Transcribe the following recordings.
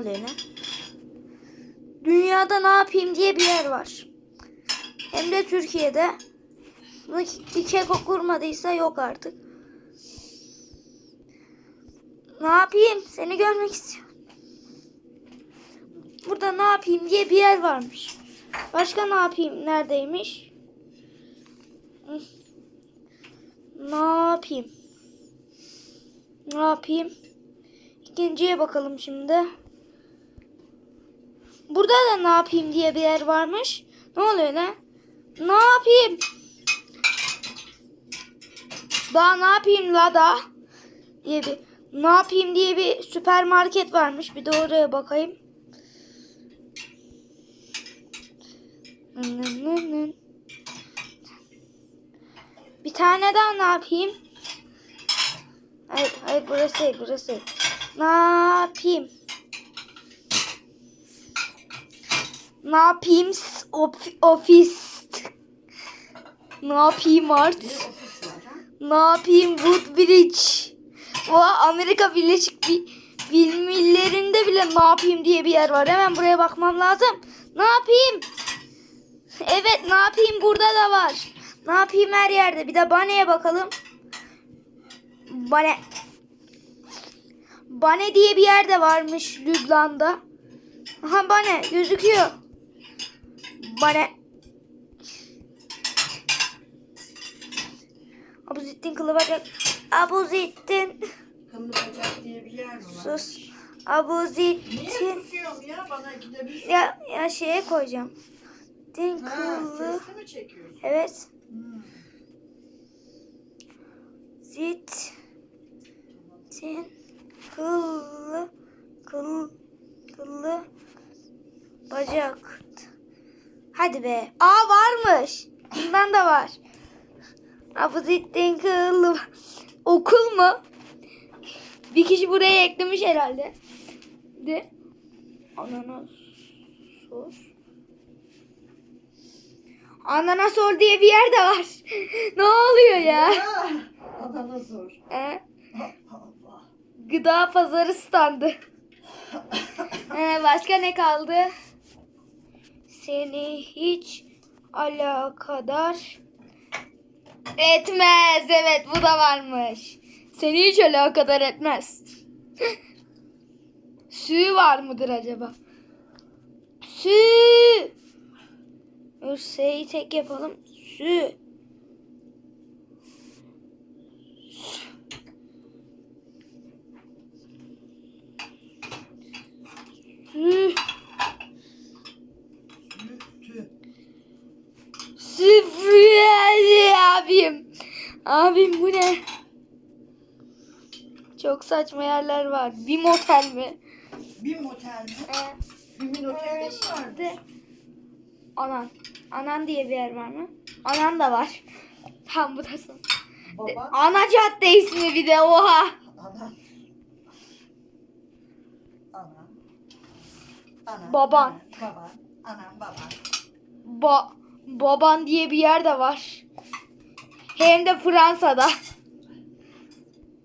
ne? Dünyada ne yapayım diye bir yer var. Hem de Türkiye'de. Bunu bir keko kurmadıysa yok artık. Ne yapayım? Seni görmek istiyorum. Burada ne yapayım diye bir yer varmış. Başka ne yapayım? Neredeymiş? Ne yapayım? Ne yapayım? İkinciye bakalım şimdi. Burada da ne yapayım diye bir yer varmış. Ne oluyor ne? Ne yapayım? Daha ne yapayım la da? Diye bir ne yapayım diye bir süpermarket varmış. Bir de oraya bakayım. Bir tane daha ne yapayım? Hayır, hayır burası burası. Ne yapayım? Ne yapayım? Of- ofis. Ne yapayım art? Ne yapayım Woodbridge? O Amerika Birleşik Bi- Milletlerinde bile ne yapayım diye bir yer var. Hemen buraya bakmam lazım. Ne yapayım? Evet ne yapayım burada da var. Ne yapayım her yerde. Bir de Bane'ye bakalım. Bane. Bane diye bir yerde varmış Lübnan'da. Aha Bane gözüküyor. Bane. Abuzittin kılı bacak. Abuzittin. Kıllı bacak diye bir yer mi var? Sus. Niye Abuzittin. susuyorum ya? Bana gidebilirsin. Ya, ya şeye koyacağım. Din kılı. sesli mi çekiyorsun? Evet. Hmm. Zit. Tin. Kıllı. Kıl. Kıllı. Bacak. Hadi be. Aa varmış. Bundan da var. Abuzittin kıllı. Okul mu? Bir kişi buraya eklemiş herhalde. De. Ananas. Sos. Ananasol diye bir yer de var. ne oluyor ya? Adana zor. He? Allah. Gıda pazarı standı. Ee, başka ne kaldı? Seni hiç alakadar etmez. Evet bu da varmış. Seni hiç alakadar etmez. Sü var mıdır acaba? Sü. Dur S'yi tek yapalım. Sü. Abim. Abim bu ne? Çok saçma yerler var. Bir motel mi? Bir motel mi? Ee, Bir otelde mi var? şimdi Anan. Anan diye bir yer var mı? Anan da var. Tam bu da son. Baba. Ana cadde ismi bir de oha. Ana. Ana. Ana. Baban. anan, Baban. Anam baban. Ba baban diye bir yer de var. Hem de Fransa'da.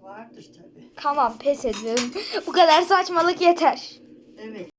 Vardır tabii. Tamam pes ediyorum. Bu kadar saçmalık yeter. Evet.